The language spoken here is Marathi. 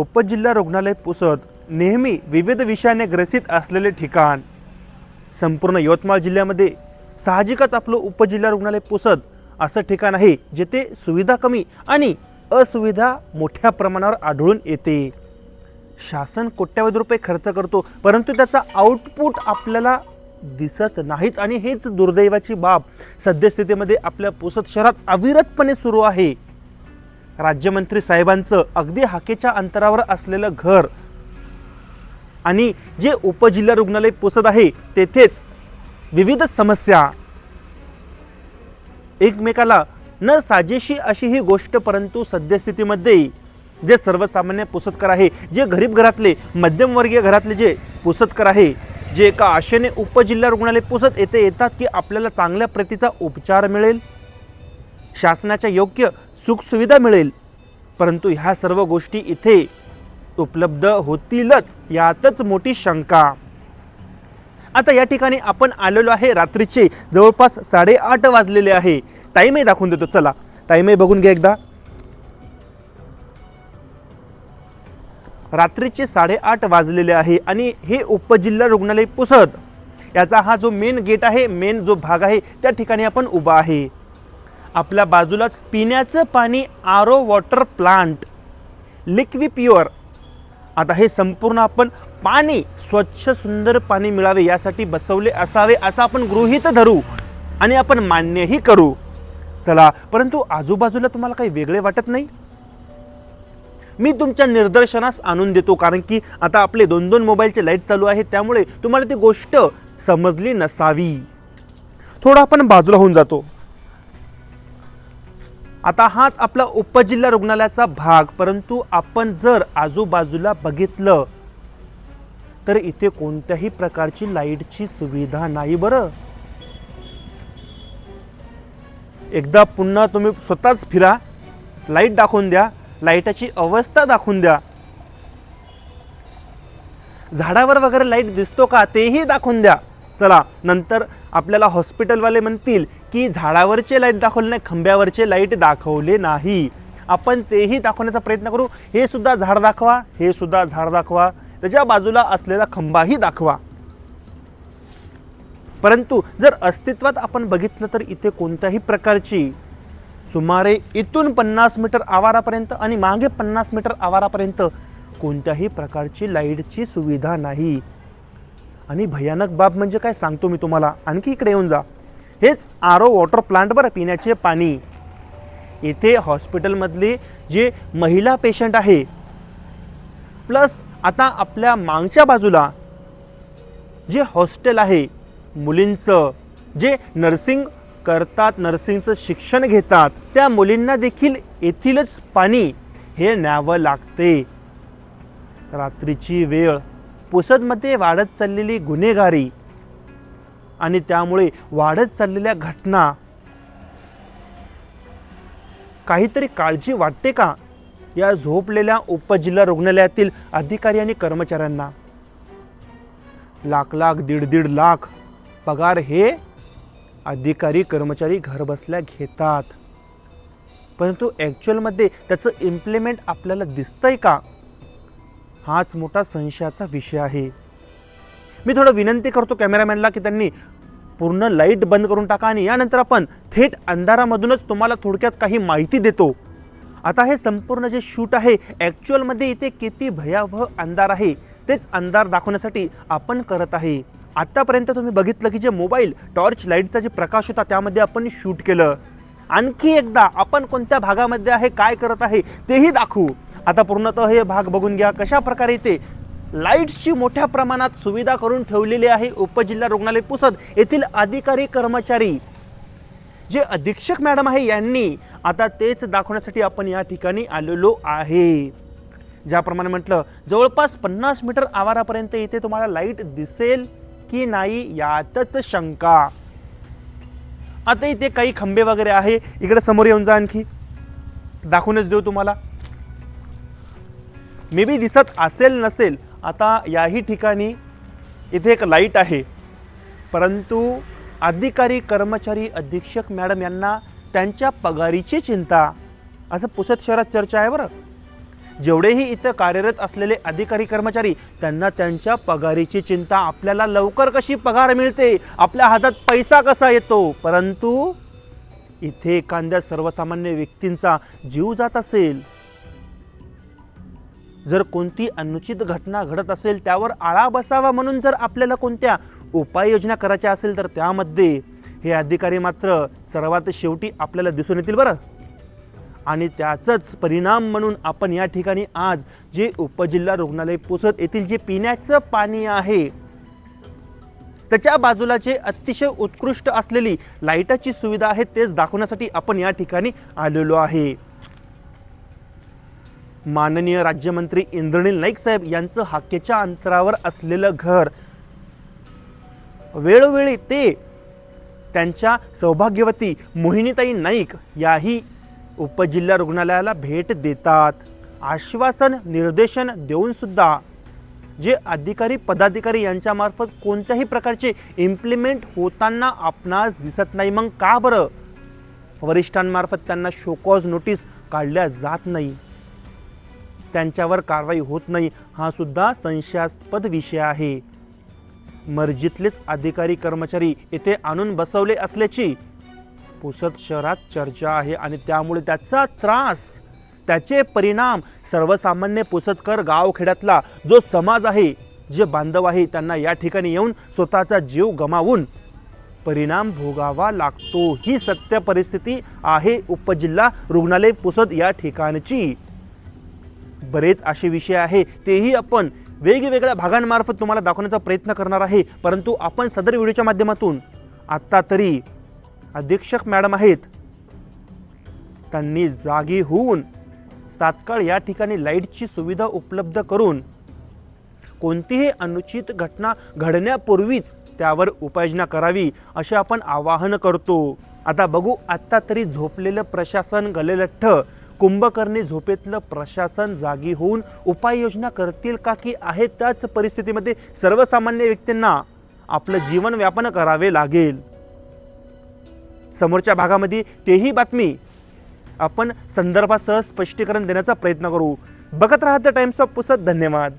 उपजिल्हा रुग्णालय पुसद नेहमी विविध विषयाने ग्रसित असलेले ठिकाण. संपूर्ण यवतमाळ जिल्ह्यामध्ये साहजिकच आपलं उपजिल्हा रुग्णालय पुसद असं ठिकाण आहे जेथे सुविधा कमी आणि असुविधा मोठ्या प्रमाणावर आढळून येते. शासन कोट्यावधी रुपये खर्च करतो परंतु त्याचा आउटपुट आपल्याला दिसत नाहीच आणि हेच दुर्दैवाची बाब सद्यस्थितीमध्ये आपल्या पुसद शहरात अविरतपणे सुरू आहे. राज्यमंत्री साहेबांचं अगदी हाकेच्या अंतरावर असलेलं घर आणि जे उपजिल्हा रुग्णालय पोसत आहे तेथेच विविध समस्या एकमेकाला न साजेशी अशी ही गोष्ट परंतु सद्यस्थितीमध्ये जे सर्वसामान्य पुसतकर आहे जे गरीब घरातले मध्यमवर्गीय घरातले जे पुसतकर आहे जे एका आशेने उपजिल्हा रुग्णालय पुसत येथे येतात की आपल्याला चांगल्या प्रतीचा उपचार मिळेल? शासनाच्या योग्य सुखसुविधा मिळेल. परंतु ह्या सर्व गोष्टी इथे उपलब्ध होतीलच यातच मोठी शंका. आता या ठिकाणी आपण आलेलो आहे रात्रीचे जवळपास साडेआठ वाजलेले आहे. टाईमही दाखवून देतो चला. टाईमही बघून घ्या एकदा. रात्रीचे साडेआठ वाजलेले आहे आणि हे उपजिल्हा रुग्णालय पुसद. याचा हा जो मेन गेट आहे मेन जो भाग आहे त्या ठिकाणी आपण उभा आहे. आपल्या बाजूलाच पिण्याचं पाणी RO water plant Liqui pure. आता हे संपूर्ण आपण पाणी स्वच्छ सुंदर पाणी मिळावे यासाठी बसवले असावे असं आपण गृहीत धरू आणि आपण मान्यही करू. चला परंतु आजूबाजूला तुम्हाला काही वेगळे वाटत नाही? मी तुमच्या निदर्शनास आणून देतो कारण की आता आपले दोन दोन मोबाईलचे लाइट चालू आहे त्यामुळे तुम्हाला ती गोष्ट समजली नसावी. थोडं आपण बाजूला होऊन जातो. आता हाच आपला उपजिल्हा रुग्णालयाचा भाग. परंतु आपण जर आजूबाजूला बघितलं तर इथे कोणत्याही प्रकारची लाईटची सुविधा नाही बरं. एकदा पुन्हा तुम्ही स्वतःच फिरा लाइट दाखवून द्या लाईटाची अवस्था दाखवून द्या. झाडावर वगैरे लाइट दिसतो का तेही दाखवून द्या. चला नंतर आपल्याला हॉस्पिटलवाले म्हणतील की झाडावरचे लाइट दाखवले नाही खंब्यावरचे लाइट दाखवले नाही. आपण तेही दाखवण्याचा प्रयत्न करू. हे सुद्धा झाड दाखवा हे सुद्धा झाड दाखवा. त्याच्या बाजूला असलेला खंबाही दाखवा. परंतु जर अस्तित्वात आपण बघितलं तर इथे कोणत्याही प्रकारची सुमारे इथून पन्नास मीटर आवारापर्यंत आणि मागे पन्नास मीटर आवारापर्यंत कोणत्याही प्रकारची लाईटची सुविधा नाही. आणि भयानक बाब म्हणजे काय सांगतो मी तुम्हाला? आणखी इकडे येऊन जा. हेच आरो वॉटर प्लांट बरं पिण्याचे पाणी. इथे हॉस्पिटलमधले जे महिला पेशंट आहे प्लस आता आपल्या मागच्या बाजूला जे हॉस्टेल आहे मुलींचं जे नर्सिंग करतात नर्सिंगचं शिक्षण घेतात त्या मुलींना देखील येथीलच पाणी हे न्यावं लागते. रात्रीची वेळ पुसदमध्ये वाढत चाललेली गुन्हेगारी आणि त्यामुळे वाढत चाललेल्या घटना. काहीतरी काळजी वाटते का? या झोपलेल्या उपजिल्हा रुग्णालयातील अधिकारी आणि कर्मचाऱ्यांना. लाख लाख दीड दीड लाख पगार हे अधिकारी कर्मचारी घरबसल्या घेतात. परंतु ॲक्च्युअलमध्ये त्याचं इम्प्लिमेंट आपल्याला दिसतंय का? हाच मोठा संशयाचा विषय आहे. मी थोडं विनंती करतो कॅमेरामॅनला की त्यांनी पूर्ण लाइट बंद करून टाका आणि यानंतर आपण थेट अंधारामधूनच तुम्हाला थोडक्यात काही माहिती देतो. आता हे संपूर्ण जे शूट आहे ॲक्च्युअलमध्ये इथे किती भयावह अंधार आहे तेच अंधार दाखवण्यासाठी आपण करत आहे. आत्तापर्यंत तुम्ही बघितलं की जे मोबाईल टॉर्च लाईटचा जे प्रकाश होता त्यामध्ये आपण शूट केलं. आणखी एकदा आपण कोणत्या भागामध्ये आहे काय करत आहे तेही दाखवू. आता पूर्णतः हे भाग बघून घ्या कशा प्रकारे ते लाईट्सची मोठ्या प्रमाणात सुविधा करून ठेवलेली आहे उपजिल्हा रुग्णालय पुसद येथील अधिकारी कर्मचारी. जे अधीक्षक मॅडम आहे यांनी आता तेच दाखवण्यासाठी आपण या ठिकाणी आलेलो आहे. ज्याप्रमाणे म्हटलं जवळपास पन्नास मीटर आवारापर्यंत इथे तुम्हाला लाइट दिसेल की नाही यातच शंका. आता इथे काही खंबे वगैरे आहे. इकडे समोर येऊन जा आणखी. दाखवूनच देऊ तुम्हाला. मे बी दिसत असेल नसेल आता याही ठिकाणी इथे एक लाइट आहे. परंतु अधिकारी कर्मचारी अधीक्षक मॅडम यांना त्यांच्या पगारीची चिंता असं पुसद शहरात चर्चा आहे बरं. जेवढेही इथं कार्यरत असलेले अधिकारी कर्मचारी त्यांना त्यांच्या पगारीची चिंता आपल्याला लवकर कशी पगार मिळते आपल्या हातात पैसा कसा येतो? परंतु इथे एखाद्या सर्वसामान्य व्यक्तींचा जीव जात असेल जर कोणती अनुचित घटना घडत असेल त्यावर आळा बसावा म्हणून जर आपल्याला कोणत्या उपाययोजना करायच्या असेल तर त्यामध्ये हे अधिकारी मात्र सर्वात शेवटी आपल्याला दिसून येतील बरं. आणि त्याचाच परिणाम म्हणून आपण या ठिकाणी आज जे उपजिल्हा रुग्णालय पोचत येथील जे पिण्याचं पाणी आहे त्याच्या बाजूला जे अतिशय उत्कृष्ट असलेली लाईटाची सुविधा आहे तेच दाखवण्यासाठी आपण या ठिकाणी आलेलो आहे. माननीय राज्यमंत्री इंद्रनील नाईक साहेब यांचं हाकेच्या अंतरावर असलेलं घर वेळोवेळी ते त्यांच्या सौभाग्यवती मोहिनीताई नाईक याही उपजिल्हा रुग्णालयाला भेट देतात. आश्वासन निर्देशन देऊन सुद्धा जे अधिकारी पदाधिकारी यांच्यामार्फत कोणत्याही प्रकारचे इम्प्लिमेंट होताना आपणास दिसत नाही मग का बरं? वरिष्ठांमार्फत त्यांना शोकॉज नोटीस काढल्या जात नाही. त्यांच्यावर कारवाई होत नाही हा सुद्धा संशयास्पद विषय आहे. मर्जीतलेच अधिकारी कर्मचारी येथे आणून बसवले असल्याची पुसद शहरात चर्चा आहे आणि त्यामुळे त्याचा त्रास त्याचे परिणाम सर्वसामान्य पुसदकर गावखेड्यातला जो समाज आहे जे बांधव आहे त्यांना या ठिकाणी येऊन स्वतःचा जीव गमावून परिणाम भोगावा लागतो. ही सत्य परिस्थिती आहे उपजिल्हा रुग्णालय पुसद या ठिकाणची. बरेच असे विषय आहे. तेही आपण वेगवेगळ्या भागांमार्फत तुम्हाला दाखवण्याचा प्रयत्न करणार आहे. परंतु आपण सदर व्हिडिओच्या माध्यमातून आत्ता तरी अधीक्षक मॅडम आहेत. त्यांनी जागी होऊन तात्काळ या ठिकाणी लाईटची सुविधा उपलब्ध करून कोणतीही अनुचित घटना घडण्यापूर्वीच त्यावर उपाययोजना करावी असे आपण आवाहन करतो. आता बघू आत्ता तरी झोपलेलं प्रशासन गलेलठ्ठ कुंभकर्णी झोपेतलं प्रशासन जागी होऊन उपाययोजना करतील का की आहे त्याच परिस्थितीमध्ये सर्वसामान्य व्यक्तींना आपलं जीवन व्यापन करावे लागेल. समोरच्या भागामध्ये तेही बातमी. आपण संदर्भासह स्पष्टीकरण देण्याचा प्रयत्न करू. बघत राहा द टाइम्स ऑफ पुसत धन्यवाद.